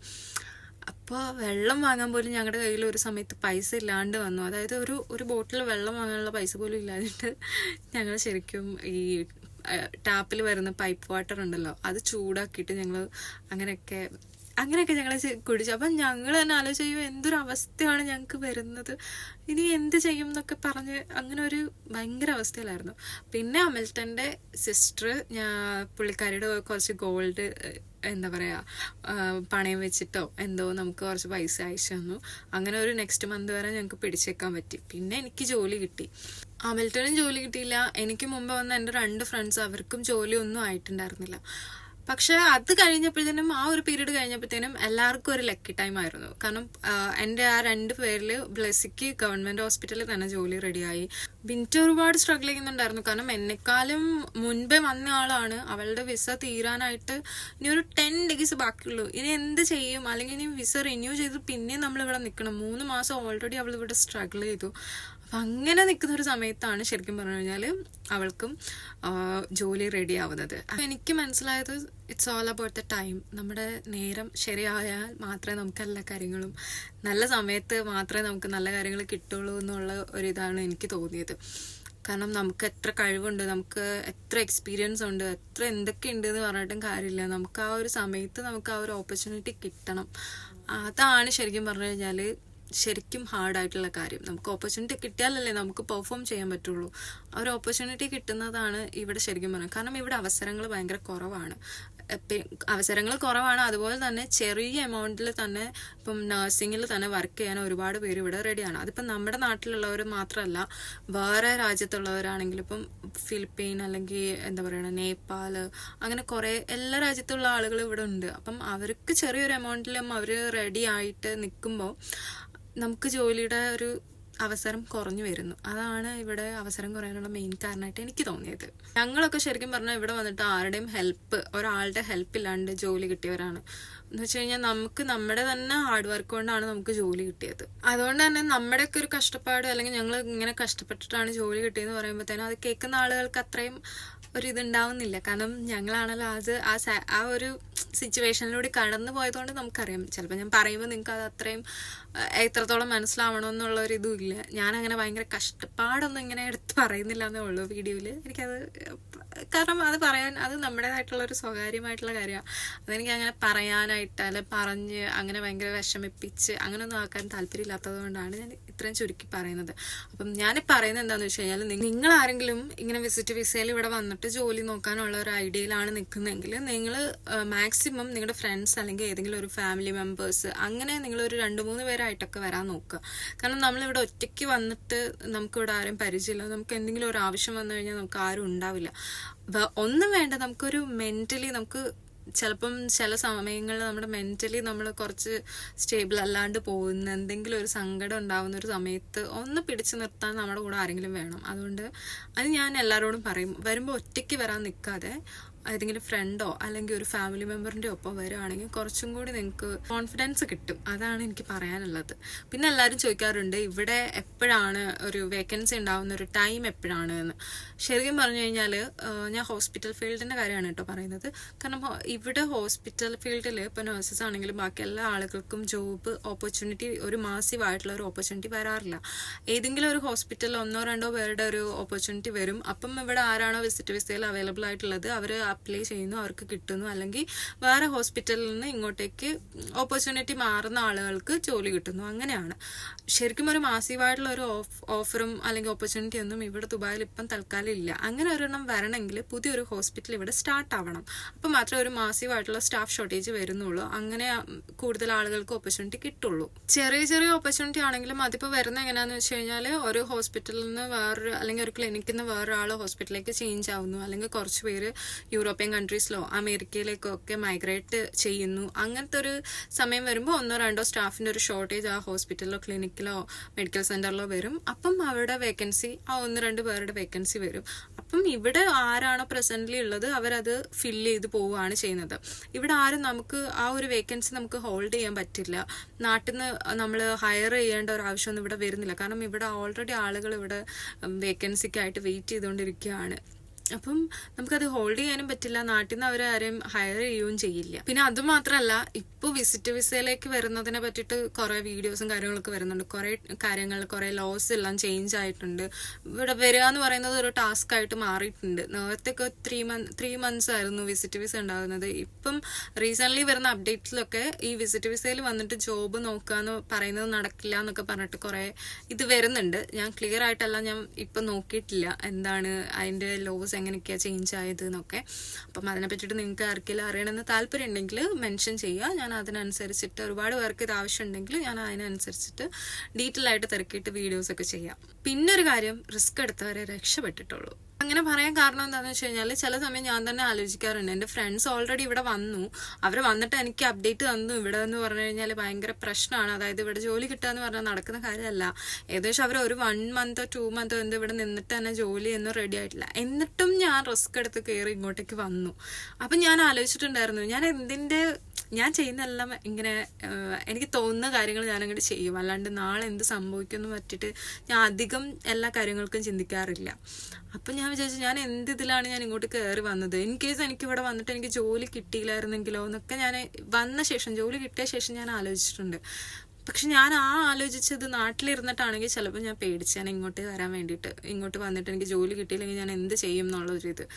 അപ്പോൾ വെള്ളം വാങ്ങാൻ പോലും ഞങ്ങളുടെ കയ്യിൽ ഒരു സമയത്ത് പൈസ ഇല്ലാണ്ട് വന്നു. അതായത് ഒരു ഒരു ബോട്ടിൽ വെള്ളം വാങ്ങാനുള്ള പൈസ പോലും ഇല്ലാതിട്ട് ഞങ്ങൾ ശരിക്കും ഈ ടാപ്പിൽ വരുന്ന പൈപ്പ് വാട്ടർ ഉണ്ടല്ലോ അത് ചൂടാക്കിയിട്ട് ഞങ്ങൾ അങ്ങനെയൊക്കെ അങ്ങനെയൊക്കെ ഞങ്ങൾ കുടിച്ചു. അപ്പം ഞങ്ങൾ തന്നെ ആലോചിച്ചു എന്തൊരു അവസ്ഥയാണ് ഞങ്ങൾക്ക് വരുന്നത്? ഇനി എന്ത് ചെയ്യും എന്നൊക്കെ പറഞ്ഞ് അങ്ങനെ ഒരു ഭയങ്കര അവസ്ഥയിലായിരുന്നു. പിന്നെ അമിൽട്ടന്റെ സിസ്റ്റർ ഞാൻ പുള്ളിക്കാരിയുടെ കുറച്ച് ഗോൾഡ് എന്താ പറയുക പണയം വെച്ചിട്ടോ എന്തോ നമുക്ക് കുറച്ച് പൈസ അയച്ചു തന്നു. അങ്ങനെ ഒരു നെക്സ്റ്റ് മന്ത് വരെ ഞങ്ങൾക്ക് പിടിച്ചേക്കാൻ പറ്റി. പിന്നെ എനിക്ക് ജോലി കിട്ടി. അമൽട്ടനും ജോലി കിട്ടിയില്ല. എനിക്ക് മുമ്പ് വന്ന എന്റെ രണ്ട് ഫ്രണ്ട്സ് അവർക്കും ജോലി ഒന്നും ആയിട്ടുണ്ടായിരുന്നില്ല. പക്ഷെ അത് കഴിഞ്ഞപ്പോഴത്തേനും ആ ഒരു പീരീഡ് കഴിഞ്ഞപ്പോഴത്തേനും എല്ലാവർക്കും ഒരു ലക്കി ടൈം ആയിരുന്നു. കാരണം എന്റെ ആ രണ്ട് പേരിൽ ബ്ലസ്സിക്ക് ഗവൺമെന്റ് ഹോസ്പിറ്റലിൽ തന്നെ ജോലി റെഡിയായി ബിന്റ ഒരുപാട് സ്ട്രഗിൾ ചെയ്യുന്നുണ്ടായിരുന്നു. കാരണം എന്നെക്കാളും മുൻപേ വന്ന ആളാണ്. അവളുടെ വിസ തീരാനായിട്ട് ഇനി ഒരു ടെൻ ഡേയ്സ് ബാക്കിയുള്ളൂ. ഇനി എന്ത് ചെയ്യും? അല്ലെങ്കിൽ ഇനി വിസ റിന്യൂ ചെയ്ത് പിന്നെയും നമ്മൾ ഇവിടെ നിൽക്കണം. മൂന്ന് മാസം ഓൾറെഡി അവൾ ഇവിടെ സ്ട്രഗിൾ ചെയ്തു. അപ്പം അങ്ങനെ നിൽക്കുന്ന ഒരു സമയത്താണ് ശരിക്കും പറഞ്ഞു കഴിഞ്ഞാൽ അവൾക്കും ജോലി റെഡി ആവുന്നത്. അപ്പം എനിക്ക് മനസ്സിലായത് it's all about the time നമ്മുടെ നേരം ശരിയായാൽ മാത്രമേ നമുക്ക് എല്ലാ കാര്യങ്ങളും നല്ല സമയത്ത് മാത്രമേ നമുക്ക് നല്ല കാര്യങ്ങൾ കിട്ടുള്ളൂ എന്നുള്ള ഒരിതാണ് എനിക്ക് തോന്നിയത്. കാരണം നമുക്ക് എത്ര കഴിവുണ്ട് നമുക്ക് എത്ര എക്സ്പീരിയൻസ് ഉണ്ട് എത്ര എന്തൊക്കെ ഉണ്ട് എന്ന് പറഞ്ഞിട്ടും കാര്യമില്ല. നമുക്ക് ആ ഒരു സമയത്ത് നമുക്ക് ആ ഒരു ഓപ്പർച്യൂണിറ്റി കിട്ടണം. അതാണ് ശരിക്കും പറഞ്ഞു കഴിഞ്ഞാൽ ശരിക്കും ഹാർഡായിട്ടുള്ള കാര്യം. നമുക്ക് ഓപ്പർച്യൂണിറ്റി കിട്ടിയാലല്ലേ നമുക്ക് പെർഫോം ചെയ്യാൻ പറ്റുള്ളൂ. ആ ഒരു ഓപ്പർച്യൂണിറ്റി കിട്ടുന്നതാണ് ഇവിടെ ശരിക്കും പറയുന്നത് കാരണം ഇവിടെ അവസരങ്ങൾ ഭയങ്കര കുറവാണ്. അവസരങ്ങൾ കുറവാണ്. അതുപോലെ തന്നെ ചെറിയ എമൗണ്ടിൽ തന്നെ ഇപ്പം നഴ്സിംഗിൽ തന്നെ വർക്ക് ചെയ്യാൻ ഒരുപാട് പേര് ഇവിടെ റെഡിയാണ് അതിപ്പം നമ്മുടെ നാട്ടിലുള്ളവർ മാത്രമല്ല വേറെ രാജ്യത്തുള്ളവരാണെങ്കിൽ ഇപ്പം ഫിലിപ്പീൻ അല്ലെങ്കിൽ എന്താ പറയുക നേപ്പാൾ അങ്ങനെ കുറേ എല്ലാ രാജ്യത്തുള്ള ആളുകൾ ഇവിടെ ഉണ്ട്. അപ്പം അവർക്ക് ചെറിയൊരു എമൗണ്ടിലും അവർ റെഡി ആയിട്ട് നിൽക്കുമ്പോൾ നമുക്ക് ജോലിയുടെ ഒരു അവസരം കുറഞ്ഞു വരുന്നു. അതാണ് ഇവിടെ അവസരം കുറയാനുള്ള മെയിൻ കാരണമായിട്ട് എനിക്ക് തോന്നിയത്. ഞങ്ങളൊക്കെ ശരിക്കും പറഞ്ഞാൽ ഇവിടെ വന്നിട്ട് ആരുടെയും ഹെൽപ്പ് ഒരാളുടെ ഹെൽപ്പ് ഇല്ലാണ്ട് ജോലി കിട്ടിയവരാണ്. എന്ന് വെച്ച് കഴിഞ്ഞാൽ നമുക്ക് നമ്മുടെ തന്നെ ഹാർഡ് വർക്ക് കൊണ്ടാണ് നമുക്ക് ജോലി കിട്ടിയത്. അതുകൊണ്ട് തന്നെ നമ്മുടെയൊക്കെ ഒരു കഷ്ടപ്പാട് അല്ലെങ്കിൽ ഞങ്ങൾ ഇങ്ങനെ കഷ്ടപ്പെട്ടിട്ടാണ് ജോലി കിട്ടിയെന്ന് പറയുമ്പോഴത്തേനും അത് കേൾക്കുന്ന ആളുകൾക്ക് അത്രയും ഒരു ഇതുണ്ടാവുന്നില്ല. കാരണം ഞങ്ങളാണല്ലോ അത് ആ ആ ഒരു സിറ്റുവേഷനിലൂടെ കടന്നു പോയതുകൊണ്ട് നമുക്കറിയാം. ചിലപ്പോൾ ഞാൻ പറയുമ്പോൾ നിങ്ങൾക്ക് അത് അത്രയും എത്രത്തോളം മനസ്സിലാവണമെന്നുള്ള ഒരു ഇതും ഇല്ല. ഞാൻ അങ്ങനെ ഭയങ്കര കഷ്ടപ്പാടൊന്നും ഇങ്ങനെ എടുത്ത് പറയുന്നില്ല എന്നേ ഉള്ളൂ വീഡിയോയിൽ എനിക്കത് കാരണം അത് പറയാൻ അത് നമ്മുടേതായിട്ടുള്ള ഒരു സ്വകാര്യമായിട്ടുള്ള കാര്യമാണ് അതെനിക്ക് അങ്ങനെ പറയാനായിട്ട് അല്ലെ പറഞ്ഞ് അങ്ങനെ ഭയങ്കര വിഷമിപ്പിച്ച് അങ്ങനെയൊന്നും ആക്കാൻ താല്പര്യമില്ലാത്തത് കൊണ്ടാണ് ഞാൻ ഇത്രയും ചുരുക്കി പറയുന്നത്. അപ്പം ഞാൻ പറയുന്നത് എന്താണെന്ന് വെച്ച് കഴിഞ്ഞാൽ നിങ്ങൾ ആരെങ്കിലും ഇങ്ങനെ വിസിറ്റ് വിസയിൽ ഇവിടെ വന്നിട്ട് ജോലി നോക്കാനുള്ള ഒരു ഐഡിയയിലാണ് നിൽക്കുന്നതെങ്കിൽ നിങ്ങൾ മാക്സിമം നിങ്ങളുടെ ഫ്രണ്ട്സ് അല്ലെങ്കിൽ ഏതെങ്കിലും ഒരു ഫാമിലി മെമ്പേഴ്സ് അങ്ങനെ നിങ്ങൾ ഒരു രണ്ട് മൂന്ന് പേരായിട്ടൊക്കെ വരാൻ നോക്കുക. കാരണം നമ്മളിവിടെ ഒറ്റയ്ക്ക് വന്നിട്ട് നമുക്കിവിടെ ആരും പരിചയമില്ല. നമുക്ക് എന്തെങ്കിലും ഒരു ആവശ്യം വന്നു കഴിഞ്ഞാൽ നമുക്ക് ആരും ഉണ്ടാവില്ല. ഒന്നും വേണ്ട. നമുക്കൊരു മെന്റലി നമുക്ക് ചിലപ്പം ചില സമയങ്ങളിൽ നമ്മുടെ മെന്റലി നമ്മൾ കുറച്ച് സ്റ്റേബിൾ അല്ലാണ്ട് പോകുന്ന എന്തെങ്കിലും ഒരു സങ്കടം ഉണ്ടാവുന്ന ഒരു സമയത്ത് ഒന്ന് പിടിച്ചു നിർത്താൻ നമ്മുടെ കൂടെ ആരെങ്കിലും വേണം. അതുകൊണ്ട് അത് ഞാൻ എല്ലാവരോടും പറയും. വരുമ്പോൾ ഒറ്റയ്ക്ക് വരാൻ നിൽക്കാതെ ഏതെങ്കിലും ഫ്രണ്ടോ അല്ലെങ്കിൽ ഒരു ഫാമിലി മെമ്പറിന്റെ ഒപ്പം വരുവാണെങ്കിൽ കുറച്ചും കൂടി നിങ്ങൾക്ക് കോൺഫിഡൻസ് കിട്ടും. അതാണ് എനിക്ക് പറയാനുള്ളത്. പിന്നെ എല്ലാവരും ചോദിക്കാറുണ്ട് ഇവിടെ എപ്പോഴാണ് ഒരു വേക്കൻസി ഉണ്ടാവുന്ന ഒരു ടൈം എപ്പോഴാണ് എന്ന്. ശരിക്കും പറഞ്ഞു കഴിഞ്ഞാൽ ഞാൻ ഹോസ്പിറ്റൽ ഫീൽഡിന്റെ കാര്യമാണ് കേട്ടോ പറയുന്നത്. കാരണം ഇവിടെ ഹോസ്പിറ്റൽ ഫീൽഡിൽ ഇപ്പോൾ നഴ്സസ് ആണെങ്കിലും ബാക്കി എല്ലാ ആളുകൾക്കും ജോബ് ഓപ്പർച്യൂണിറ്റി ഒരു മാസീവ് ആയിട്ടുള്ള ഒരു ഓപ്പർച്യൂണിറ്റി വരാറില്ല. ഏതെങ്കിലും ഒരു ഹോസ്പിറ്റലിൽ ഒന്നോ രണ്ടോ പേരുടെ ഒരു ഓപ്പർച്യൂണിറ്റി വരും. അപ്പം ഇവിടെ ആരാണോ വിസിറ്റ് വിസയിൽ അവൈലബിൾ ആയിട്ടുള്ളത് അവർ അപ്ലൈ ചെയ്യുന്നു അവർക്ക് കിട്ടുന്നു. അല്ലെങ്കിൽ വേറെ ഹോസ്പിറ്റലിൽ നിന്ന് ഇങ്ങോട്ടേക്ക് ഓപ്പർച്യൂണിറ്റി മാറുന്ന ആളുകൾക്ക് ജോലി കിട്ടുന്നു. അങ്ങനെയാണ്. ശരിക്കും ഒരു മാസീവായിട്ടുള്ള ഒരു ഓഫ് ഓഫറും അല്ലെങ്കിൽ ഓപ്പർച്യൂണിറ്റി ഒന്നും ഇവിടെ ദുബായിൽ ഇപ്പം തൽക്കാലം ഇല്ല. അങ്ങനെ ഒരെണ്ണം വരണമെങ്കിൽ പുതിയൊരു ഹോസ്പിറ്റൽ ഇവിടെ സ്റ്റാർട്ട് ആവണം. അപ്പം മാത്രമേ ഒരു മാസീവായിട്ടുള്ള സ്റ്റാഫ് ഷോർട്ടേജ് വരുന്നുള്ളൂ. അങ്ങനെ കൂടുതൽ ആളുകൾക്ക് ഓപ്പർച്യൂണിറ്റി കിട്ടുള്ളൂ. ചെറിയ ചെറിയ ഓപ്പർച്യൂണിറ്റി ആണെങ്കിലും അതിപ്പോൾ വരുന്ന എങ്ങനെയാണെന്ന് വെച്ച് കഴിഞ്ഞാൽ ഒരു ഹോസ്പിറ്റലിൽ നിന്ന് വേറൊരു അല്ലെങ്കിൽ ഒരു ക്ലിനിക്കിൽ നിന്ന് വേറൊരാൾ ഹോസ്പിറ്റലിലേക്ക് ചേഞ്ച് ആവുന്നു. അല്ലെങ്കിൽ കുറച്ച് പേര് യൂറോപ്യൻ കൺട്രീസിലോ അമേരിക്കയിലേക്കോ ഒക്കെ മൈഗ്രേറ്റ് ചെയ്യുന്നു. അങ്ങനത്തെ ഒരു സമയം വരുമ്പോൾ ഒന്നോ രണ്ടോ സ്റ്റാഫിന്റെ ഒരു ഷോർട്ടേജ് ആ ഹോസ്പിറ്റലിലോ ക്ലിനിക്കിലോ മെഡിക്കൽ സെന്ററിലോ വരും. അപ്പം അവരുടെ വേക്കൻസി ആ ഒന്ന് രണ്ട് പേരുടെ വേക്കൻസി വരും. അപ്പം ഇവിടെ ആരാണോ പ്രസന്റ്ലി ഉള്ളത് അവരത് ഫില്ല് ചെയ്ത് പോവുകയാണ് ചെയ്യുന്നത്. ഇവിടെ ആരും നമുക്ക് ആ ഒരു വേക്കൻസി നമുക്ക് ഹോൾഡ് ചെയ്യാൻ പറ്റില്ല. നാട്ടിൽ നിന്ന് നമ്മൾ ഹയർ ചെയ്യേണ്ട ഒരു ആവശ്യമൊന്നും ഇവിടെ വരുന്നില്ല. കാരണം ഇവിടെ ഓൾറെഡി ആളുകൾ ഇവിടെ വേക്കൻസിക്കായിട്ട് വെയിറ്റ് ചെയ്തുകൊണ്ടിരിക്കുകയാണ്. അപ്പം നമുക്കത് ഹോൾഡ് ചെയ്യാനും പറ്റില്ല. നാട്ടിൽ നിന്ന് അവരെ ആരെയും ഹയർ ചെയ്യുകയും ചെയ്യില്ല. പിന്നെ അത് മാത്രമല്ല ഇപ്പോൾ വിസിറ്റ് വിസയിലേക്ക് വരുന്നതിനെ പറ്റിയിട്ട് കുറേ വീഡിയോസും കാര്യങ്ങളൊക്കെ വരുന്നുണ്ട്. കുറേ കാര്യങ്ങൾ കുറേ ലോസ് എല്ലാം ചേഞ്ച് ആയിട്ടുണ്ട്. ഇവിടെ വരിക എന്ന് പറയുന്നത് ഒരു ടാസ്ക് ആയിട്ട് മാറിയിട്ടുണ്ട്. നേരത്തെയൊക്കെ ത്രീ മന്ത് ത്രീ മന്ത്സ് ആയിരുന്നു വിസിറ്റ് വിസ ഉണ്ടാകുന്നത് ഇപ്പം റീസെന്റ്ലി വരുന്ന അപ്ഡേറ്റ്സിലൊക്കെ ഈ വിസിറ്റ് വിസയിൽ വന്നിട്ട് ജോബ് നോക്കുക എന്ന് പറയുന്നത് നടക്കില്ല എന്നൊക്കെ പറഞ്ഞിട്ട് കുറേ ഇത് വരുന്നുണ്ട്. ഞാൻ ക്ലിയർ ആയിട്ടല്ല ഞാൻ ഇപ്പം നോക്കിയിട്ടില്ല. എന്താണ് അതിന്റെ ലോസ് എങ്ങനെയൊക്കെയാണ് ചേഞ്ച് ആയത് എന്നൊക്കെ അപ്പം അതിനെ പറ്റിയിട്ട് നിങ്ങൾക്ക് ആർക്കെങ്കിലും അറിയണമെന്ന് താല്പര്യം ഉണ്ടെങ്കിൽ മെൻഷൻ ചെയ്യുക. ഞാൻ അതിനനുസരിച്ചിട്ട് ഒരുപാട് പേർക്ക് ഇത് ആവശ്യമുണ്ടെങ്കിൽ ഞാൻ അതിനനുസരിച്ചിട്ട് ഡീറ്റെയിൽ ആയിട്ട് തിരക്കിയിട്ട് വീഡിയോസ് ഒക്കെ ചെയ്യാം. പിന്നെ ഒരു കാര്യം റിസ്ക് എടുത്തവരെ രക്ഷപ്പെട്ടിട്ടുള്ളൂ. അങ്ങനെ പറയാൻ കാരണം എന്താണെന്ന് വെച്ച് കഴിഞ്ഞാൽ ചില സമയം ഞാൻ തന്നെ ആലോചിക്കാറുണ്ട്. എന്റെ ഫ്രണ്ട്സ് ഓൾറെഡി ഇവിടെ വന്നു. അവർ വന്നിട്ട് എനിക്ക് അപ്ഡേറ്റ് തന്നു. ഇവിടെ എന്ന് പറഞ്ഞു കഴിഞ്ഞാൽ ഭയങ്കര പ്രശ്നമാണ്. അതായത് ഇവിടെ ജോലി കിട്ടുക എന്ന് പറഞ്ഞാൽ നടക്കുന്ന കാര്യമല്ല. ഏകദേശം അവർ ഒരു വൺ മന്തോ ടു മന്തോ എന്തോ ഇവിടെ നിന്നിട്ട് തന്നെ ജോലി ഒന്നും റെഡി ആയിട്ടില്ല. എന്നിട്ടും ഞാൻ റിസ്ക് എടുത്ത് കയറി ഇങ്ങോട്ടേക്ക് വന്നു. അപ്പം ഞാൻ ആലോചിച്ചിട്ടുണ്ടായിരുന്നു ഞാൻ എന്തിന്റെ ഞാൻ ചെയ്യുന്നതെല്ലാം ഇങ്ങനെ എനിക്ക് തോന്നുന്ന കാര്യങ്ങൾ ഞാനങ്ങോട്ട് ചെയ്യും. അല്ലാണ്ട് നാളെ എന്ത് സംഭവിക്കുമെന്ന് പറ്റിയിട്ട് ഞാൻ അധികം എല്ലാ കാര്യങ്ങൾക്കും ചിന്തിക്കാറില്ല. അപ്പം ഞാൻ വിചാരിച്ചു ഞാൻ എന്ത് ഇതിലാണ് ഞാൻ ഇങ്ങോട്ട് കയറി വന്നത്? ഇൻ കേസ് എനിക്ക് ഇവിടെ വന്നിട്ട് എനിക്ക് ജോലി കിട്ടിയില്ലായിരുന്നെങ്കിലോ എന്നൊക്കെ ഞാൻ വന്ന ശേഷം ജോലി കിട്ടിയ ശേഷം ഞാൻ ആലോചിച്ചിട്ടുണ്ട്. പക്ഷെ ഞാൻ ആ ആലോചിച്ചത് നാട്ടിലിരുന്നിട്ടാണെങ്കിൽ ചിലപ്പോൾ ഞാൻ പേടിച്ചാണ് ഇങ്ങോട്ട് വരാൻ വേണ്ടിയിട്ട് ഇങ്ങോട്ട് വന്നിട്ട് എനിക്ക് ജോലി കിട്ടിയില്ലെങ്കിൽ ഞാൻ എന്ത് ചെയ്യും എന്നുള്ളൊരിത്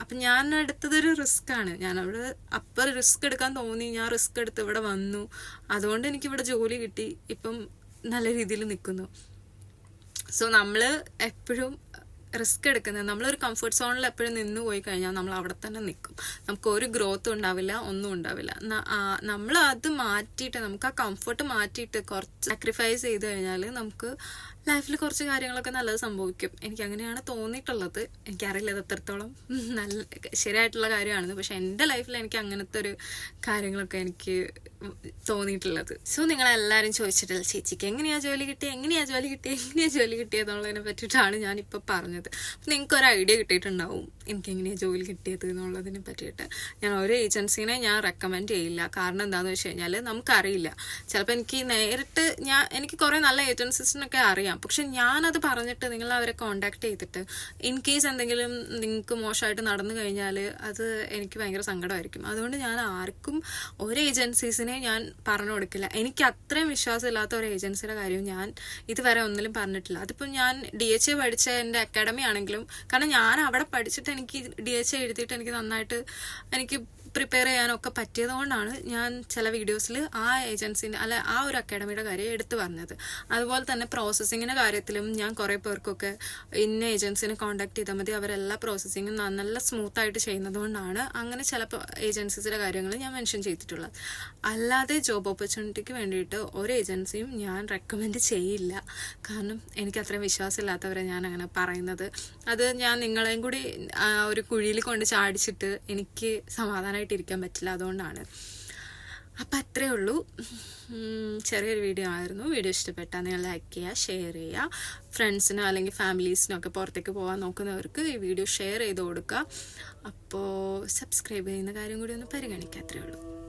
അപ്പം ഞാൻ എടുത്തതൊരു റിസ്ക് ആണ്. ഞാൻ അവിടെ അപ്പം റിസ്ക് എടുക്കാൻ തോന്നി ഞാൻ റിസ്ക് എടുത്ത് ഇവിടെ വന്നു. അതുകൊണ്ട് എനിക്ക് ഇവിടെ ജോലി കിട്ടി. ഇപ്പം നല്ല രീതിയിൽ നിൽക്കുന്നു. സോ നമ്മൾ എപ്പോഴും റിസ്ക് എടുക്കുന്നത്. നമ്മളൊരു കംഫർട്ട് സോണിൽ എപ്പോഴും നിന്ന് പോയി കഴിഞ്ഞാൽ നമ്മൾ അവിടെ തന്നെ നിൽക്കും. നമുക്ക് ഒരു ഗ്രോത്ത് ഉണ്ടാവില്ല ഒന്നും ഉണ്ടാവില്ല. നമ്മൾ അത് മാറ്റിയിട്ട് നമുക്ക് ആ കംഫർട്ട് മാറ്റിയിട്ട് കുറച്ച് സാക്രിഫൈസ് ചെയ്ത് കഴിഞ്ഞാൽ നമുക്ക് ലൈഫിൽ കുറച്ച് കാര്യങ്ങളൊക്കെ നല്ലത് സംഭവിക്കും. എനിക്ക് അങ്ങനെയാണ് തോന്നിയിട്ടുള്ളത്. എനിക്കറിയില്ല അത് എത്രത്തോളം നല്ല ശരിയായിട്ടുള്ള കാര്യമാണെന്ന്. പക്ഷെ എന്റെ ലൈഫിൽ എനിക്ക് അങ്ങനത്തെ ഒരു കാര്യങ്ങളൊക്കെ എനിക്ക് തോന്നിയിട്ടുള്ളത്. സോ നിങ്ങളെല്ലാവരും ചോദിച്ചിട്ടില്ല ചേച്ചിക്ക് എങ്ങനെയാ ജോലി കിട്ടിയത് എങ്ങനെയാ ജോലി കിട്ടിയത് എങ്ങനെയാ ജോലി കിട്ടിയതെന്നുള്ളതിനെ പറ്റിയിട്ടാണ് ഞാനിപ്പോൾ പറഞ്ഞത്. നിങ്ങൾക്ക് ഒരു ഐഡിയ കിട്ടിയിട്ടുണ്ടാവും എനിക്ക് എങ്ങനെയാണ് ജോലി കിട്ടിയത്? എന്നുള്ളതിനെ പറ്റിയിട്ട്. ഞാൻ ഒരു ഏജൻസീനെ ഞാൻ റെക്കമെൻഡ് ചെയ്യില്ല. കാരണം എന്താണെന്ന് വെച്ച് കഴിഞ്ഞാൽ നമുക്കറിയില്ല. ചിലപ്പോൾ എനിക്ക് നേരിട്ട് ഞാൻ എനിക്ക് കുറേ നല്ല ഏജൻസീസിനൊക്കെ അറിയാം. പക്ഷെ ഞാനത് പറഞ്ഞിട്ട് നിങ്ങൾ അവരെ കോണ്ടാക്ട് ചെയ്തിട്ട് ഇൻ കേസ് എന്തെങ്കിലും നിങ്ങൾക്ക് മോശമായിട്ട് നടന്നു കഴിഞ്ഞാൽ അത് എനിക്ക് ഭയങ്കര സങ്കടമായിരിക്കും. അതുകൊണ്ട് ഞാൻ ആർക്കും ഒരു ഏജൻസീസിനെ ഞാൻ പറഞ്ഞു കൊടുക്കില്ല. എനിക്ക് അത്രയും വിശ്വാസമില്ലാത്ത ഒരു ഏജൻസിയുടെ കാര്യം ഞാൻ ഇതുവരെ ഒന്നിലും പറഞ്ഞിട്ടില്ല. അതിപ്പോൾ ഞാൻ ഡി എച്ച് എ പഠിച്ച എന്റെ അക്കാഡമി ആണെങ്കിലും കാരണം ഞാൻ അവിടെ പഠിച്ചിട്ട് എനിക്ക് ഡി എച്ച് എ എഴുതിയിട്ട് എനിക്ക് നന്നായിട്ട് എനിക്ക് പ്രിപ്പയർ ചെയ്യാനൊക്കെ പറ്റിയത് കൊണ്ടാണ് ഞാൻ ചില വീഡിയോസിൽ ആ ഏജൻസിന്റെ അല്ല ആ ഒരു അക്കാഡമിയുടെ കാര്യം എടുത്തു പറഞ്ഞത്. അതുപോലെ തന്നെ പ്രോസസ്സിങ്ങിന്റെ കാര്യത്തിലും ഞാൻ കുറേ പേർക്കൊക്കെ ഇന്ന ഏജൻസിനെ കോൺടാക്ട് ചെയ്താൽ മതി. അവരെല്ലാ പ്രോസസ്സിങ്ങും നല്ല സ്മൂത്തായിട്ട് ചെയ്യുന്നത് കൊണ്ടാണ് അങ്ങനെ ചില ഏജൻസീസിന്റെ കാര്യങ്ങൾ ഞാൻ മെൻഷൻ ചെയ്തിട്ടുള്ളത്. അല്ലാതെ ജോബ് ഓപ്പർച്യൂണിറ്റിക്ക് വേണ്ടിയിട്ട് ഒരു ഏജൻസിയും ഞാൻ റെക്കമെൻഡ് ചെയ്യില്ല. കാരണം എനിക്ക് അത്രയും വിശ്വാസമില്ലാത്തവരെ ഞാൻ അങ്ങനെ പറയുന്നത്. അത് ഞാൻ നിങ്ങളെയും കൂടി ഒരു കുഴിയിൽ കൊണ്ട് ചാടിച്ചിട്ട് എനിക്ക് സമാധാനമായിട്ട് ഇരിക്കാൻ പറ്റില്ല അതുകൊണ്ടാണ്. അപ്പം അത്രേ ഉള്ളൂ. ചെറിയൊരു വീഡിയോ ആയിരുന്നു. വീഡിയോ ഇഷ്ടപ്പെട്ടാൽ നിങ്ങൾ ലൈക്ക് ചെയ്യുക ഷെയർ ചെയ്യുക. ഫ്രണ്ട്സിനോ അല്ലെങ്കിൽ ഫാമിലീസിനോ ഒക്കെ പുറത്തേക്ക് പോകാൻ നോക്കുന്നവർക്ക് ഈ വീഡിയോ ഷെയർ ചെയ്ത് കൊടുക്കുക. അപ്പോൾ സബ്സ്ക്രൈബ് ചെയ്യുന്ന കാര്യം കൂടി ഒന്ന് പരിഗണിക്കുക അത്രേ ഉള്ളൂ.